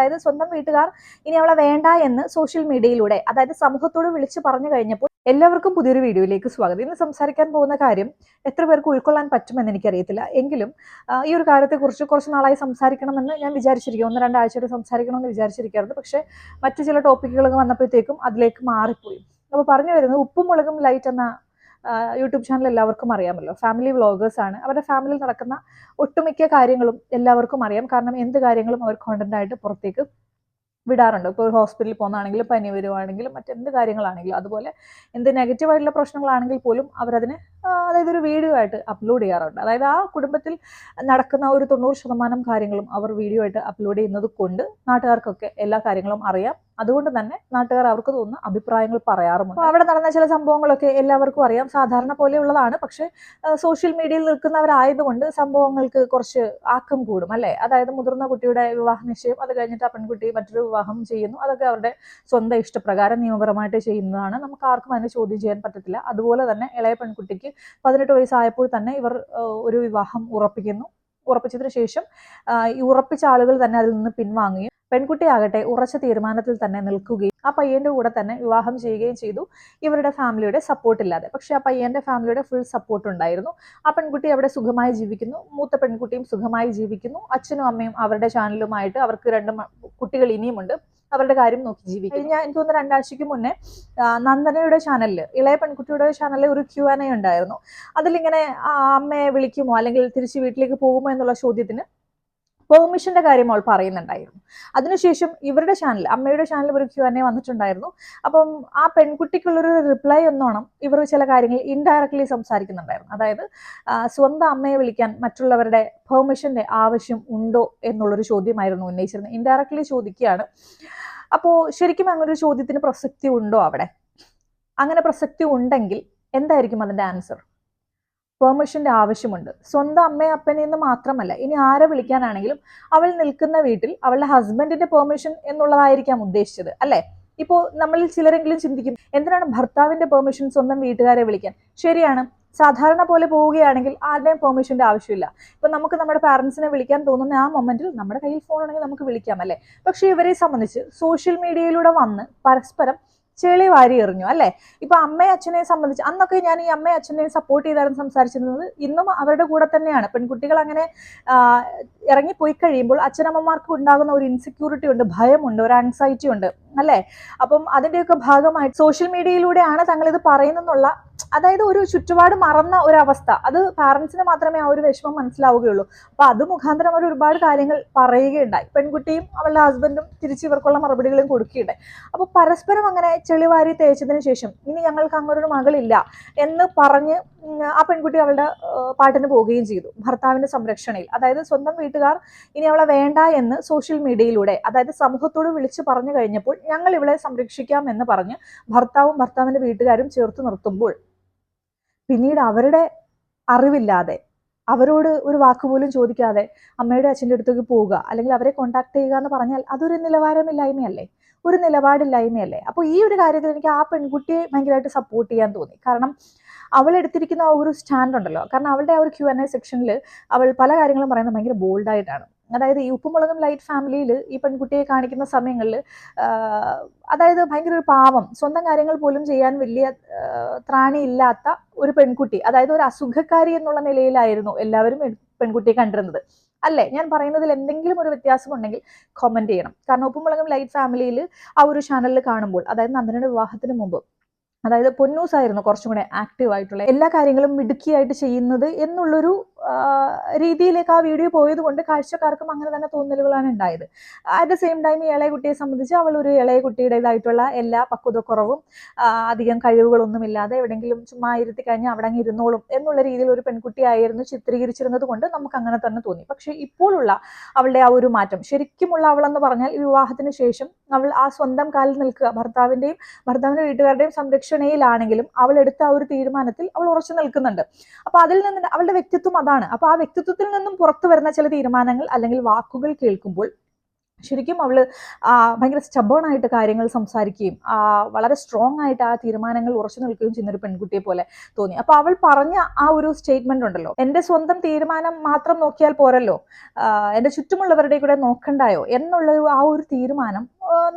അതായത് സ്വന്തം വീട്ടുകാർ ഇനി അവളെ വേണ്ട എന്ന് സോഷ്യൽ മീഡിയയിലൂടെ അതായത് സമൂഹത്തോട് വിളിച്ചു പറഞ്ഞു കഴിഞ്ഞപ്പോൾ എല്ലാവർക്കും പുതിയൊരു വീഡിയോയിലേക്ക് സ്വാഗതം. ഇന്ന് സംസാരിക്കാൻ പോകുന്ന കാര്യം എത്ര പേർക്ക് ഉൾക്കൊള്ളാൻ പറ്റുമെന്ന് എനിക്കറിയത്തില്ല. എങ്കിലും ഈ ഒരു കാര്യത്തെക്കുറിച്ച് കുറച്ച് നാളായി സംസാരിക്കണമെന്ന് ഞാൻ വിചാരിച്ചിരിക്കും ഒന്ന് രണ്ടാഴ്ചയായിട്ട് സംസാരിക്കണമെന്ന് വിചാരിച്ചിരിക്കാറുണ്ട് പക്ഷേ മറ്റു ചില ടോപ്പിക്കുകളൊക്കെ വന്നപ്പോഴത്തേക്കും അതിലേക്ക് മാറിപ്പോയി. അപ്പോൾ പറഞ്ഞു വരുന്നത് ഉപ്പും മുളകും ലൈറ്റ് എന്ന യൂട്യൂബ് ചാനൽ എല്ലാവർക്കും അറിയാമല്ലോ. ഫാമിലി ആണ്. അവരുടെ ഫാമിലിയിൽ നടക്കുന്ന ഒട്ടുമിക്ക കാര്യങ്ങളും എല്ലാവർക്കും അറിയാം. കാരണം എന്ത് കാര്യങ്ങളും അവർ കോണ്ടന്റ് ആയിട്ട് പുറത്തേക്ക് വിടാറുണ്ട്. ഇപ്പോൾ ഒരു ഹോസ്പിറ്റലിൽ പോകുന്നതാണെങ്കിലും പനി വരുവാണെങ്കിലും മറ്റെന്ത് കാര്യങ്ങളാണെങ്കിലും അതുപോലെ എന്ത് നെഗറ്റീവായിട്ടുള്ള പ്രശ്നങ്ങളാണെങ്കിൽ പോലും അവരതിനെ അതായത് ഒരു വീഡിയോ ആയിട്ട് അപ്ലോഡ് ചെയ്യാറുണ്ട്. അതായത് ആ കുടുംബത്തിൽ നടക്കുന്ന ഒരു തൊണ്ണൂറ് ശതമാനം കാര്യങ്ങളും അവർ വീഡിയോ ആയിട്ട് അപ്ലോഡ് ചെയ്യുന്നത് കൊണ്ട് നാട്ടുകാർക്കൊക്കെ എല്ലാ കാര്യങ്ങളും അറിയാം. അതുകൊണ്ട് തന്നെ നാട്ടുകാർ അവർക്ക് തോന്നുന്ന അഭിപ്രായങ്ങൾ പറയാറുമുണ്ട്. അവിടെ നടന്ന ചില സംഭവങ്ങളൊക്കെ എല്ലാവർക്കും അറിയാം. സാധാരണ പോലെയുള്ളതാണ്. പക്ഷേ സോഷ്യൽ മീഡിയയിൽ നിൽക്കുന്നവരായതുകൊണ്ട് സംഭവങ്ങൾക്ക് കുറച്ച് ആക്കം കൂടും അല്ലേ? അതായത് മുതിർന്ന കുട്ടിയുടെ വിവാഹ നിശ്ചയം അത് കഴിഞ്ഞിട്ട് ആ പെൺകുട്ടി മറ്റൊരു വിവാഹം ചെയ്യുന്നു. അതൊക്കെ അവരുടെ സ്വന്തം ഇഷ്ടപ്രകാരം നിയമപരമായിട്ട് ചെയ്യുന്നതാണ്. നമുക്ക് ആർക്കും അതിനെ ചോദ്യം ചെയ്യാൻ പറ്റത്തില്ല. അതുപോലെ തന്നെ ഇളയ പെൺകുട്ടിക്ക് പതിനെട്ട് വയസ്സായപ്പോൾ തന്നെ ഇവർ ഒരു വിവാഹം ഉറപ്പിക്കുന്നു. ഉറപ്പിച്ചതിന് ശേഷം ഈ ഉറപ്പിച്ച ആളുകൾ തന്നെ അതിൽ നിന്ന് പിൻവാങ്ങുകയും പെൺകുട്ടിയാകട്ടെ ഉറച്ച തീരുമാനത്തിൽ തന്നെ നിൽക്കുകയും ആ പയ്യന്റെ കൂടെ തന്നെ വിവാഹം ചെയ്യുകയും ചെയ്തു. ഇവരുടെ ഫാമിലിയുടെ സപ്പോർട്ട് ഇല്ലാതെ. പക്ഷെ ആ പയ്യന്റെ ഫാമിലിയുടെ ഫുൾ സപ്പോർട്ട് ഉണ്ടായിരുന്നു. ആ പെൺകുട്ടി അവിടെ സുഖമായി ജീവിക്കുന്നു. മൂത്ത പെൺകുട്ടിയും സുഖമായി ജീവിക്കുന്നു. അച്ഛനും അമ്മയും അവരുടെ ചാനലുമായിട്ട് അവർക്ക് രണ്ട് കുട്ടികൾ ഇനിയുമുണ്ട്. അവരുടെ കാര്യം നോക്കി ജീവിക്കും ഞാൻ എനിക്ക് തോന്നുന്നു രണ്ടാഴ്ചയ്ക്ക് മുന്നേ നന്ദനയുടെ ചാനലിൽ ഇളയ പെൺകുട്ടിയുടെ ചാനലിൽ ഒരു ക്യു ആൻ എ ഉണ്ടായിരുന്നു. അതിലിങ്ങനെ അമ്മയെ വിളിക്കുമോ? അല്ലെങ്കിൽ തിരിച്ച് വീട്ടിലേക്ക് പോകുമോ എന്നുള്ള ചോദ്യത്തിന് പെർമിഷന്റെ കാര്യം അവൾ പറയുന്നുണ്ടായിരുന്നു. അതിനുശേഷം ഇവരുടെ ചാനൽ അമ്മയുടെ ചാനൽ ഒരു ക്യു എന്നെ വന്നിട്ടുണ്ടായിരുന്നു. അപ്പം ആ പെൺകുട്ടിക്കുള്ളൊരു റിപ്ലൈ എന്നോണം ഇവർ ചില കാര്യങ്ങൾ ഇൻഡയറക്ട്ലി സംസാരിക്കുന്നുണ്ടായിരുന്നു. അതായത് സ്വന്തം അമ്മയെ വിളിക്കാൻ മറ്റുള്ളവരുടെ പെർമിഷന്റെ ആവശ്യം ഉണ്ടോ എന്നുള്ളൊരു ചോദ്യമായിരുന്നു ഉന്നയിച്ചിരുന്നത്. ഇൻഡയറക്ട്ലി ചോദിക്കുകയാണ്. അപ്പോൾ ശരിക്കും അങ്ങനെ ഒരു ചോദ്യത്തിന് പ്രസക്തി ഉണ്ടോ അവിടെ? അങ്ങനെ പ്രസക്തി ഉണ്ടെങ്കിൽ എന്തായിരിക്കും അതിന്റെ ആൻസർ പെർമിഷന്റെ ആവശ്യമുണ്ട്. സ്വന്തം അമ്മയും അപ്പനിൽ നിന്ന് മാത്രമല്ല ഇനി ആരെ വിളിക്കാനാണെങ്കിലും അവൾ നിൽക്കുന്ന വീട്ടിൽ അവളുടെ ഹസ്ബൻഡിന്റെ പെർമിഷൻ എന്നുള്ളതായിരിക്കാം ഉദ്ദേശിച്ചത് അല്ലേ? ഇപ്പോൾ നമ്മളിൽ ചിലരെങ്കിലും ചിന്തിക്കും എന്തിനാണ് ഭർത്താവിന്റെ പെർമിഷൻ സ്വന്തം വീട്ടുകാരെ വിളിക്കാൻ? ശരിയാണ് സാധാരണ പോലെ പോവുകയാണെങ്കിൽ ആരുടെയും പെർമിഷന്റെ ആവശ്യമില്ല. ഇപ്പൊ നമുക്ക് നമ്മുടെ പാരന്റ്സിനെ വിളിക്കാൻ തോന്നുന്ന ആ മൊമെന്റിൽ നമ്മുടെ കയ്യിൽ ഫോൺ ഉണ്ടെങ്കിൽ നമുക്ക് വിളിക്കാം അല്ലേ? പക്ഷേ ഇവരെ സംബന്ധിച്ച് സോഷ്യൽ മീഡിയയിലൂടെ വന്ന് പരസ്പരം ചെളി വാരി എറിഞ്ഞു അല്ലെ? ഇപ്പൊ അമ്മയും അച്ഛനെ സംബന്ധിച്ച് അന്നൊക്കെ ഞാൻ ഈ അമ്മയും അച്ഛനെയും സപ്പോർട്ട് ചെയ്തായിരുന്നു സംസാരിച്ചിരുന്നത്. ഇന്നും അവരുടെ കൂടെ തന്നെയാണ്. പെൺകുട്ടികൾ അങ്ങനെ ഇറങ്ങിപ്പോയി കഴിയുമ്പോൾ അച്ഛനമ്മമാർക്ക് ഉണ്ടാകുന്ന ഒരു ഇൻസെക്യൂരിറ്റി ഉണ്ട് ഭയമുണ്ട് ഒരു ആൻസൈറ്റി ഉണ്ട് അല്ലേ? അപ്പം അതിന്റെയൊക്കെ ഭാഗമായിട്ട് സോഷ്യൽ മീഡിയയിലൂടെയാണ് തങ്ങൾ ഇത് പറയുന്നെന്നുള്ള അതായത് ഒരു ചുറ്റുപാട് മറന്ന ഒരവസ്ഥ. അത് പാരന്റ്സിന് മാത്രമേ ആ ഒരു വിഷമം മനസ്സിലാവുകയുള്ളൂ. അപ്പൊ അത് മുഖാന്തരം അവർ ഒരുപാട് കാര്യങ്ങൾ പറയുകയുണ്ടായി. പെൺകുട്ടിയും അവളുടെ ഹസ്ബൻഡും തിരിച്ച് ഇവർക്കുള്ള മറുപടികളും കൊടുക്കുകയുണ്ടായി. അപ്പൊ പരസ്പരം അങ്ങനെ ചെളിവാരി തേച്ചതിന് ശേഷം ഇനി ഞങ്ങൾക്ക് അങ്ങനൊരു മകളില്ല എന്ന് പറഞ്ഞ് ആ പെൺകുട്ടി അവളുടെ പാട്ടിന് പോവുകയും ചെയ്തു. ഭർത്താവിന്റെ സംരക്ഷണയിൽ. അതായത് സ്വന്തം വീട്ടുകാർ ഇനി അവളെ വേണ്ട എന്ന് സോഷ്യൽ മീഡിയയിലൂടെ അതായത് സമൂഹത്തോട് വിളിച്ചു പറഞ്ഞു കഴിഞ്ഞപ്പോൾ ഞങ്ങൾ ഇവളെ സംരക്ഷിക്കാം എന്ന് പറഞ്ഞ് ഭർത്താവും ഭർത്താവിന്റെ വീട്ടുകാരും ചേർത്ത് നിർത്തുമ്പോൾ പിന്നീട് അവരുടെ അറിവില്ലാതെ അവരോട് ഒരു വാക്കുപോലും ചോദിക്കാതെ അമ്മയുടെ അച്ഛന്റെ അടുത്തേക്ക് പോവുക അല്ലെങ്കിൽ അവരെ കോണ്ടാക്ട് ചെയ്യുക എന്ന് പറഞ്ഞാൽ അതൊരു നിലവാരമില്ലായ്മയല്ലേ? ഒരു നിലപാടില്ലായ്മയല്ലേ? അപ്പോൾ ഈ ഒരു കാര്യത്തിൽ എനിക്ക് ആ പെൺകുട്ടിയെ ഭയങ്കരമായിട്ട് സപ്പോർട്ട് ചെയ്യാൻ തോന്നി. കാരണം അവൾ എടുത്തിരിക്കുന്ന ആ ഒരു സ്റ്റാൻഡ് ഉണ്ടല്ലോ. കാരണം അവളുടെ ആ ഒരു ക്യു എൻ എ സെക്ഷനിൽ അവൾ പല കാര്യങ്ങളും പറയുന്നത് ഭയങ്കര ബോൾഡായിട്ടാണ് അതായത് ഈ ഉപ്പുമുളകും ലൈറ്റ് ഫാമിലിയിൽ ഈ പെൺകുട്ടിയെ കാണിക്കുന്ന സമയങ്ങളിൽ അതായത് ഭയങ്കര ഒരു പാവം സ്വന്തം കാര്യങ്ങൾ പോലും ചെയ്യാൻ വലിയ ത്രാണിയില്ലാത്ത ഒരു പെൺകുട്ടി അതായത് ഒരു അസുഖക്കാരി എന്നുള്ള നിലയിലായിരുന്നു എല്ലാവരും പെൺകുട്ടിയെ കണ്ടിരുന്നത്. അല്ലേ? ഞാൻ പറയുന്നതിൽ എന്തെങ്കിലും ഒരു വ്യത്യാസം ഉണ്ടെങ്കിൽ കമന്റ് ചെയ്യണം. കാരണം ഉപ്പുമുളകും ലൈറ്റ് ഫാമിലിയിൽ ആ ഒരു ചാനലിൽ കാണുമ്പോൾ അതായത് നന്ദനയുടെ വിവാഹത്തിന് മുമ്പ് അതായത് പൊന്നൂസ് ആയിരുന്നു കുറച്ചും കൂടെ ആക്റ്റീവ് ആയിട്ടുള്ള എല്ലാ കാര്യങ്ങളും മിടുക്കിയായിട്ട് ചെയ്യുന്നത് എന്നുള്ളൊരു രീതിയിലേക്ക് ആ വീഡിയോ പോയത് കൊണ്ട് കാഴ്ചക്കാർക്കും അങ്ങനെ തന്നെ തോന്നലുകളാണ് ഉണ്ടായത്. അറ്റ് ദ സെയിം ടൈം ഈ ഇളയ കുട്ടിയെ സംബന്ധിച്ച് അവൾ ഒരു ഇളയ കുട്ടിയുടേതായിട്ടുള്ള എല്ലാ പക്വതക്കുറവും കുറവും അധികം കഴിവുകളൊന്നുമില്ലാതെ എവിടെയെങ്കിലും ചുമ്മാ ഇരുത്തി കഴിഞ്ഞാൽ അവിടെ അങ്ങ് ഇരുന്നോളും എന്നുള്ള രീതിയിൽ ഒരു പെൺകുട്ടിയായിരുന്നു ചിത്രീകരിച്ചിരുന്നത് കൊണ്ട് നമുക്ക് അങ്ങനെ തന്നെ തോന്നി. പക്ഷെ ഇപ്പോഴുള്ള അവളുടെ ആ ഒരു മാറ്റം ശരിക്കുമുള്ള അവളെന്ന് പറഞ്ഞാൽ വിവാഹത്തിന് ശേഷം അവൾ ആ സ്വന്തം കാലിൽ നിൽക്കുക ഭർത്താവിന്റെയും ഭർത്താവിന്റെ വീട്ടുകാരുടെയും സംരക്ഷണയിലാണെങ്കിലും അവൾ എടുത്ത ആ ഒരു തീരുമാനത്തിൽ അവൾ ഉറച്ചു നിൽക്കുന്നുണ്ട്. അപ്പൊ അതിൽ നിന്ന് അവളുടെ വ്യക്തിത്വം അതാണ് അപ്പൊ ആ വ്യക്തിത്വത്തിൽ നിന്നും പുറത്തു വരുന്ന ചില തീരുമാനങ്ങൾ അല്ലെങ്കിൽ വാക്കുകൾ കേൾക്കുമ്പോൾ ശരിക്കും അവൾ ഭയങ്കര സ്റ്റബേൺ ആയിട്ട് കാര്യങ്ങൾ സംസാരിക്കുകയും വളരെ സ്ട്രോങ് ആയിട്ട് ആ തീരുമാനങ്ങൾ ഉറച്ചു നിൽക്കുകയും ചെയ്യുന്ന ഒരു പെൺകുട്ടിയെ പോലെ തോന്നി. അപ്പൊ അവൾ പറഞ്ഞ ആ ഒരു സ്റ്റേറ്റ്മെന്റ് ഉണ്ടല്ലോ എന്റെ സ്വന്തം തീരുമാനം മാത്രം നോക്കിയാൽ പോരല്ലോ എന്റെ ചുറ്റുമുള്ളവരുടെ കൂടെ നോക്കണ്ടായോ? എന്നുള്ള ആ ഒരു തീരുമാനം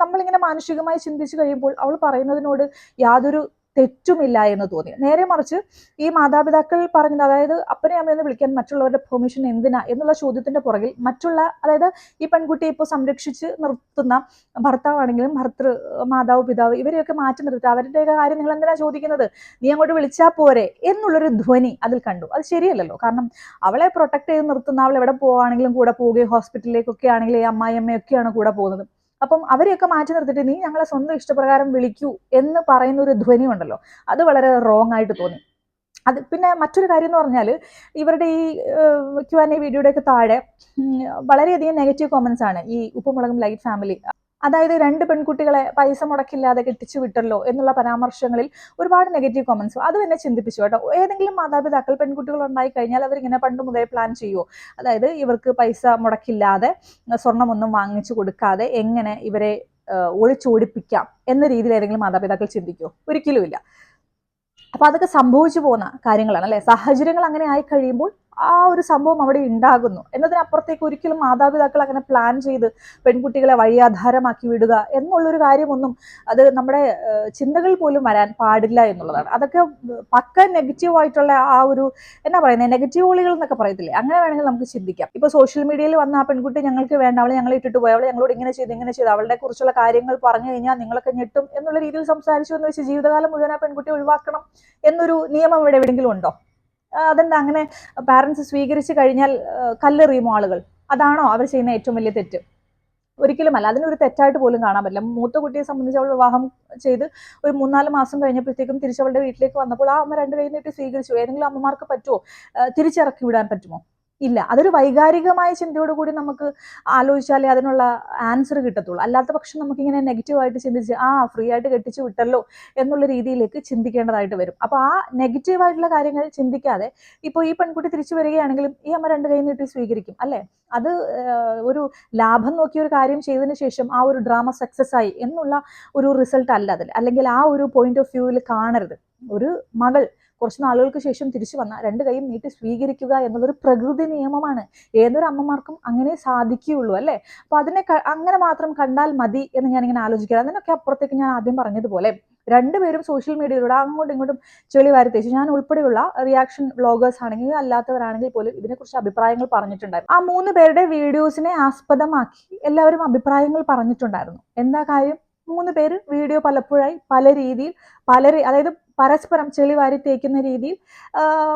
നമ്മളിങ്ങനെ മാനുഷികമായി ചിന്തിച്ചു കഴിയുമ്പോൾ അവൾ പറയുന്നതിനോട് യാതൊരു തെറ്റുമില്ല എന്ന് തോന്നി. നേരെ മറിച്ച് ഈ മാതാപിതാക്കൾ പറഞ്ഞത് അതായത് അപ്പനെ അമ്മയെന്ന് വിളിക്കാൻ മറ്റുള്ളവരുടെ പെർമിഷൻ എന്തിനാ എന്നുള്ള ചോദ്യത്തിന്റെ പുറകിൽ മറ്റുള്ള അതായത് ഈ പെൺകുട്ടിയെ ഇപ്പോൾ സംരക്ഷിച്ച് നിർത്തുന്ന ഭർത്താവാണെങ്കിലും ഭർത്തൃ മാതാവ് പിതാവ് ഇവരെയൊക്കെ മാറ്റി നിർത്തുക അവരുടെയൊക്കെ കാര്യം നിങ്ങൾ എന്തിനാ ചോദിക്കുന്നത്? നീ അങ്ങോട്ട് വിളിച്ചാൽ പോരെ എന്നുള്ളൊരു ധ്വനി അതിൽ കണ്ടു. അത് ശരിയല്ലല്ലോ. കാരണം അവളെ പ്രൊട്ടക്ട് ചെയ്ത് നിർത്തുന്ന അവൾ എവിടെ പോവുകയാണെങ്കിലും കൂടെ പോവുകയും ഹോസ്പിറ്റലിലേക്കൊക്കെ ആണെങ്കിലും ഈ അമ്മായിയമ്മയൊക്കെയാണ് കൂടെ പോകുന്നത്. അപ്പം അവരെയൊക്കെ മാറ്റി നിർത്തിയിട്ട് നീ ഞങ്ങളെ സ്വന്തം ഇഷ്ടപ്രകാരം വിളിക്കൂ എന്ന് പറയുന്ന ഒരു ധ്വനി ഉണ്ടല്ലോ അത് വളരെ റോങ് ആയിട്ട് തോന്നി. അത് പിന്നെ മറ്റൊരു കാര്യം എന്ന് പറഞ്ഞാൽ ഇവരുടെ ഈ ക്യു ആൻ എ വീഡിയോയുടെയൊക്കെ താഴെ വളരെയധികം നെഗറ്റീവ് കോമൻസ് ആണ് ഈ ഉപ്പുമുളകും ലൈറ്റ് ഫാമിലി അതായത് രണ്ട് പെൺകുട്ടികളെ പൈസ മുടക്കില്ലാതെ കെട്ടിച്ചു വിട്ടല്ലോ എന്നുള്ള പരാമർശങ്ങളിൽ ഒരുപാട് നെഗറ്റീവ് കോമൻസ് അത് എന്നെ ചിന്തിപ്പിച്ചു കേട്ടോ. ഏതെങ്കിലും മാതാപിതാക്കൾ പെൺകുട്ടികൾ ഉണ്ടായി കഴിഞ്ഞാൽ അവരിങ്ങനെ പണ്ട് മുതലേ പ്ലാൻ ചെയ്യുമോ അതായത് ഇവർക്ക് പൈസ മുടക്കില്ലാതെ സ്വർണമൊന്നും വാങ്ങിച്ചു കൊടുക്കാതെ എങ്ങനെ ഇവരെ ഒളിച്ചോടിപ്പിക്കാം എന്ന രീതിയിൽ ഏതെങ്കിലും മാതാപിതാക്കൾ ചിന്തിക്കുമോ ഒരിക്കലുമില്ല. അപ്പൊ അതൊക്കെ സംഭവിച്ചു പോകുന്ന കാര്യങ്ങളാണ് അല്ലെ? സാഹചര്യങ്ങൾ അങ്ങനെ ആയി കഴിയുമ്പോൾ ആ ഒരു സംഭവം അവിടെ ഉണ്ടാകുന്നു. എന്നതിനപ്പുറത്തേക്ക് ഒരിക്കലും മാതാപിതാക്കൾ അങ്ങനെ പ്ലാൻ ചെയ്ത് പെൺകുട്ടികളെ വഴിയാധാരമാക്കി വിടുക എന്നുള്ളൊരു കാര്യമൊന്നും അത് നമ്മുടെ ചിന്തകളിൽ പോലും വരാൻ പാടില്ല എന്നുള്ളതാണ്. അതൊക്കെ പക്ക നെഗറ്റീവ് ആയിട്ടുള്ള ആ ഒരു എന്നാ പറയുന്നത് നെഗറ്റീവ് ഓളികൾ എന്നൊക്കെ പറയത്തില്ലേ? അങ്ങനെ വേണമെങ്കിൽ നമുക്ക് ചിന്തിക്കാം. ഇപ്പൊ സോഷ്യൽ മീഡിയയിൽ വന്ന ആ പെൺകുട്ടി ഞങ്ങൾക്ക് വേണ്ട അവളെ ഞങ്ങളെ ഇട്ടിട്ട് പോയി അവളെ ഞങ്ങളോട് ഇങ്ങനെ ചെയ്ത് ഇങ്ങനെ ചെയ്ത് അവളുടെ കുറിച്ചുള്ള കാര്യങ്ങൾ പറഞ്ഞു കഴിഞ്ഞാൽ നിങ്ങളൊക്കെ ഞെട്ടും എന്നുള്ള രീതിയിൽ സംസാരിച്ചു എന്ന് വെച്ച് ജീവിതകാലം മുഴുവൻ ആ പെൺകുട്ടി ഒഴിവാക്കണം എന്നൊരു നിയമം ഇവിടെ എവിടെയെങ്കിലും ഉണ്ടോ? അതെന്താ അങ്ങനെ പാരൻസ് സ്വീകരിച്ചു കഴിഞ്ഞാൽ കല്ലെറിയുമോ ആളുകൾ. അതാണോ അവർ ചെയ്യുന്ന ഏറ്റവും വലിയ തെറ്റ്? ഒരിക്കലുമല്ല. അതിനൊരു തെറ്റായിട്ട് പോലും കാണാൻ പറ്റില്ല. മൂത്ത കുട്ടിയെ സംബന്ധിച്ച് അവൾ വിവാഹം ചെയ്ത് ഒരു മൂന്നാൽ മാസം കഴിഞ്ഞപ്പോഴത്തേക്കും തിരിച്ചവളുടെ വീട്ടിലേക്ക് വന്നപ്പോൾ ആ അമ്മ രണ്ട് കൈ നീട്ടി സ്വീകരിച്ചു. ഏതെങ്കിലും അമ്മമാർക്ക് പറ്റുമോ? തിരിച്ചിറക്കി വിടാൻ പറ്റുമോ? ഇല്ല. അതൊരു വൈകാരികമായ ചിന്തയോടുകൂടി നമുക്ക് ആലോചിച്ചാലേ അതിനുള്ള ആൻസർ കിട്ടത്തുള്ളൂ. അല്ലാത്ത പക്ഷം നമുക്കിങ്ങനെ നെഗറ്റീവായിട്ട് ചിന്തിച്ച് ആ ഫ്രീ ആയിട്ട് കെട്ടിച്ചു വിട്ടല്ലോ എന്നുള്ള രീതിയിലേക്ക് ചിന്തിക്കേണ്ടതായിട്ട് വരും. അപ്പോൾ ആ നെഗറ്റീവായിട്ടുള്ള കാര്യങ്ങൾ ചിന്തിക്കാതെ ഇപ്പോൾ ഈ പെൺകുട്ടി തിരിച്ചു വരികയാണെങ്കിലും ഈ അമ്മ രണ്ട് കൈ സ്വീകരിക്കും അല്ലേ? അത് ഒരു ലാഭം നോക്കിയ ഒരു കാര്യം ചെയ്തതിന് ശേഷം ആ ഒരു ഡ്രാമ സക്സസ് ആയി എന്നുള്ള ഒരു റിസൾട്ട് അല്ല അതിൽ. അല്ലെങ്കിൽ ആ ഒരു പോയിന്റ് ഓഫ് വ്യൂവിൽ കാണരുത്. ഒരു മകൾ കുറച്ച് നാളുകൾക്ക് ശേഷം തിരിച്ചു വന്ന രണ്ട് കൈയും നീട്ടി സ്വീകരിക്കുക എന്നുള്ളൊരു പ്രകൃതി നിയമമാണ്. ഏതൊരു അമ്മമാർക്കും അങ്ങനെ സാധിക്കുകയുള്ളൂ അല്ലേ? അപ്പൊ അതിനെ അങ്ങനെ മാത്രം കണ്ടാൽ മതി എന്ന് ഞാൻ ഇങ്ങനെ ആലോചിക്കുക അതിനൊക്കെ അപ്പുറത്തേക്ക് ഞാൻ ആദ്യം പറഞ്ഞതുപോലെ രണ്ടുപേരും സോഷ്യൽ മീഡിയയിലൂടെ അങ്ങോട്ടും ഇങ്ങോട്ടും ചെളി വാരി ഞാൻ ഉൾപ്പെടെയുള്ള റിയാക്ഷൻ വ്ളോഗേഴ്സ് ആണെങ്കിൽ അല്ലാത്തവരാണെങ്കിൽ പോലും ഇതിനെക്കുറിച്ച് അഭിപ്രായങ്ങൾ പറഞ്ഞിട്ടുണ്ടായിരുന്നു. ആ മൂന്ന് പേരുടെ വീഡിയോസിനെ ആസ്പദമാക്കി എല്ലാവരും അഭിപ്രായങ്ങൾ പറഞ്ഞിട്ടുണ്ടായിരുന്നു. എന്താ കാര്യം? മൂന്ന് പേര് വീഡിയോ പലപ്പോഴായി പല രീതിയിൽ പല അതായത് പരസ്പരം ചെളി വാരി തേക്കുന്ന രീതിയിൽ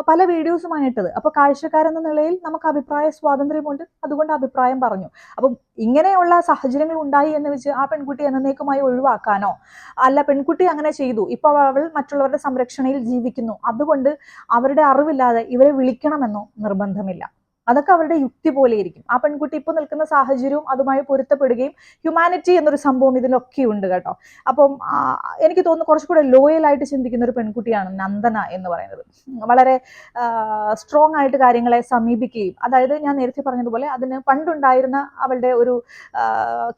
പല വീഡിയോസുമാണ് ഇട്ടത്. അപ്പോൾ കാഴ്ചക്കാരെന്ന നിലയിൽ നമുക്ക് അഭിപ്രായ സ്വാതന്ത്ര്യമുണ്ട്. അതുകൊണ്ട് അഭിപ്രായം പറഞ്ഞു. അപ്പം ഇങ്ങനെയുള്ള സാഹചര്യങ്ങൾ ഉണ്ടായി എന്ന് വെച്ച് ആ പെൺകുട്ടി എന്നേക്കുമായി ഒഴിവാക്കാനോ അല്ല പെൺകുട്ടി അങ്ങനെ ചെയ്തു. ഇപ്പോൾ അവൾ മറ്റുള്ളവരുടെ സംരക്ഷണയിൽ ജീവിക്കുന്നു. അതുകൊണ്ട് അവരുടെ അറിവില്ലാതെ ഇവരെ വിളിക്കണമെന്നോ നിർബന്ധമില്ല. അതൊക്കെ അവരുടെ യുക്തി പോലെ ഇരിക്കും. ആ പെൺകുട്ടി ഇപ്പൊ നിൽക്കുന്ന സാഹചര്യവും അതുമായി പൊരുത്തപ്പെടുകയും ഹ്യൂമാനിറ്റി എന്നൊരു സംഭവം ഇതിലൊക്കെ ഉണ്ട് കേട്ടോ. അപ്പം എനിക്ക് തോന്നുന്നു കുറച്ചുകൂടെ ലോയൽ ആയിട്ട് ചിന്തിക്കുന്ന ഒരു പെൺകുട്ടിയാണ് നന്ദന എന്ന് പറയുന്നത്. വളരെ സ്ട്രോങ് ആയിട്ട് കാര്യങ്ങളെ സമീപിക്കുകയും അതായത് ഞാൻ നേരത്തെ പറഞ്ഞതുപോലെ അതിന് പണ്ടുണ്ടായിരുന്ന അവളുടെ ഒരു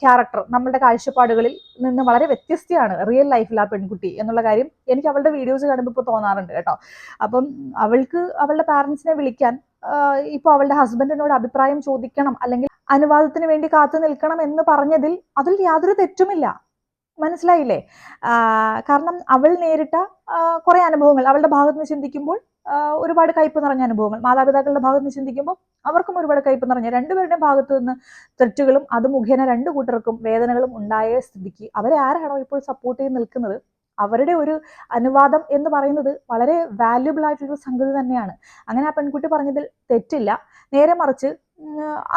ക്യാരക്ടർ നമ്മളുടെ കാഴ്ചപ്പാടുകളിൽ നിന്ന് വളരെ വ്യത്യസ്തയാണ് റിയൽ ലൈഫിൽ ആ പെൺകുട്ടി എന്നുള്ള കാര്യം എനിക്ക് അവളുടെ വീഡിയോസ് കാണുമ്പോൾ ഇപ്പോൾ തോന്നാറുണ്ട് കേട്ടോ. അപ്പം അവൾക്ക് അവളുടെ പാരൻസിനെ വിളിക്കാൻ ഇപ്പോൾ അവളുടെ ഹസ്ബൻഡിനോട് അഭിപ്രായം ചോദിക്കണം അല്ലെങ്കിൽ അനുവാദത്തിന് വേണ്ടി കാത്തു നിൽക്കണം എന്ന് പറഞ്ഞതിൽ അതിൽ യാതൊരു തെറ്റുമില്ല. മനസ്സിലായില്ലേ? കാരണം അവൾ നേരിട്ട കുറേ അനുഭവങ്ങൾ. അവളുടെ ഭാഗത്ത് നിന്ന് ചിന്തിക്കുമ്പോൾ ഒരുപാട് കയ്പ് നിറഞ്ഞ അനുഭവങ്ങൾ. മാതാപിതാക്കളുടെ ഭാഗത്ത് നിന്ന് ചിന്തിക്കുമ്പോൾ അവർക്കും ഒരുപാട് കയ്പ് നിറഞ്ഞ രണ്ടുപേരുടെയും ഭാഗത്തു നിന്ന് തെറ്റുകളും അത് മുഖേന രണ്ടു കൂട്ടർക്കും വേദനകളും ഉണ്ടായ സ്ഥിതിക്ക് അവരെ ആരാണോ ഇപ്പോൾ സപ്പോർട്ട് ചെയ്ത് നിൽക്കുന്നത്? അവരുടെ ഒരു അനുവാദം എന്ന് പറയുന്നത് വളരെ വാല്യുബിൾ ആയിട്ടുള്ള സംഗതി തന്നെയാണ്. അങ്ങനെ ആ പെൺകുട്ടി പറഞ്ഞതിൽ തെറ്റില്ല. നേരെ മറിച്ച്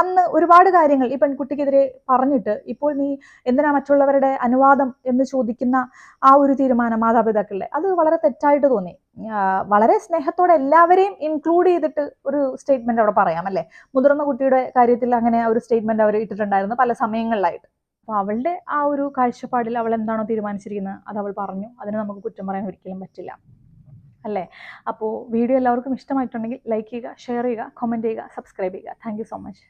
അന്ന് ഒരുപാട് കാര്യങ്ങൾ ഈ പെൺകുട്ടിക്കെതിരെ പറഞ്ഞിട്ട് ഇപ്പോൾ നീ എന്തിനാ മറ്റുള്ളവരുടെ അനുവാദം എന്ന് ചോദിക്കുന്ന ആ ഒരു തീരുമാനം മാതാപിതാക്കളുടെ? അത് വളരെ തെറ്റായിട്ട് തോന്നി. വളരെ സ്നേഹത്തോടെ എല്ലാവരെയും ഇൻക്ലൂഡ് ചെയ്തിട്ട് ഒരു സ്റ്റേറ്റ്മെന്റ് അവിടെ പറയാം അല്ലേ? മുതിർന്ന കുട്ടിയുടെ കാര്യത്തിൽ അങ്ങനെ ഒരു സ്റ്റേറ്റ്മെന്റ് അവർ ഇട്ടിട്ടുണ്ടായിരുന്നു പല സമയങ്ങളിലായിട്ട്. അപ്പോൾ അവളുടെ ആ ഒരു കാഴ്ചപ്പാടിൽ അവൾ എന്താണോ തീരുമാനിച്ചിരിക്കുന്നത് അത് അവൾ പറഞ്ഞു. അതിന് നമുക്ക് കുറ്റം പറയാൻ ഒരിക്കലും പറ്റില്ല. അല്ലേ? അപ്പോൾ വീഡിയോ എല്ലാവർക്കും ഇഷ്ടമായിട്ടുണ്ടെങ്കിൽ ലൈക്ക് ചെയ്യുക ഷെയർ ചെയ്യുക കമന്റ് ചെയ്യുക സബ്സ്ക്രൈബ് ചെയ്യുക. Thank so much